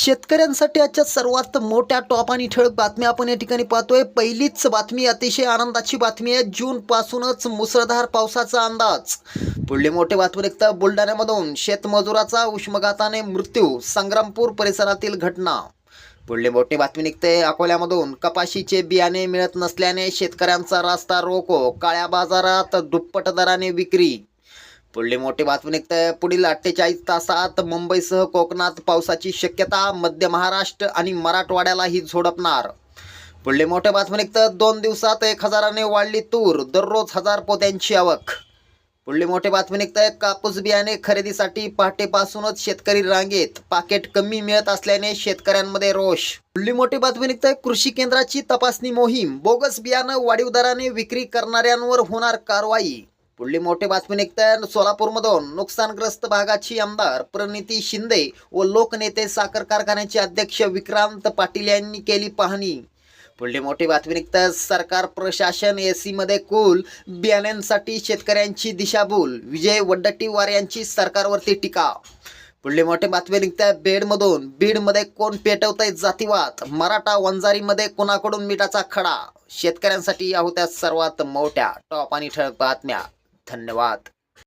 शेतकऱ्यांसाठी आजच्या सर्वात मोठ्या टॉप आणि ठळक बातम्या आपण या ठिकाणी पाहतोय. पहिलीच बातमी अतिशय आनंदाची बातमी आहे. जून पासूनच मुसळधार पावसाचा अंदाज. पुढली मोठी बातमी निघतं बुलढाण्यामधून शेतमजुराचा उष्मघाताने मृत्यू संग्रामपूर परिसरातील घटना. पुढली मोठी बातमी निघते अकोल्यामधून. कपाशीचे बियाणे मिळत नसल्याने शेतकऱ्यांचा रास्ता रोको. काळ्या बाजारात दुप्पट दराने विक्री. पुढली मोठी बातमी निघते. पुढील अठ्ठेचाळीस तासात मुंबईसह कोकणात पावसाची शक्यता मध्य महाराष्ट्र आणि मराठवाड्यालाही झोडपणार. पुढली मोठे बातमी निघतं. दोन दिवसात एक हजाराने वाढली तूर दररोज हजार पोत्यांची आवक. पुढली मोठी बातमी निघते. कापूस बियाणे खरेदीसाठी पहाटेपासूनच शेतकरी रांगेत पाकेट कमी मिळत असल्याने शेतकऱ्यांमध्ये रोष. पुढली मोठी बातमी निघते. कृषी केंद्राची तपासणी मोहीम बोगस बियाणं वाढीव दराने विक्री करणाऱ्यांवर होणार कारवाई. पुढली मोठी बातमी निघते सोलापूरमधून. नुकसानग्रस्त भागाची आमदार प्रणिती शिंदे व लोकनेते साखर कारखान्याचे अध्यक्ष विक्रांत पाटील यांनी केली पाहणी. पुढली मोठी बातमी निघतं सरकार प्रशासन एसी मध्ये कुल बियाण्यांसाठी शेतकऱ्यांची दिशाभूल विजय वड्डट्टीवार यांची सरकारवरती टीका. पुढली मोठी बातमी निघते बीडमधून. बीडमध्ये कोण पेटवतंय जातीवाद? मराठा वंजारीमध्ये कोणाकडून मिठाचा खडा? शेतकऱ्यांसाठी या होत्या सर्वात मोठ्या टॉप आणि ठळक बातम्या. धन्यवाद.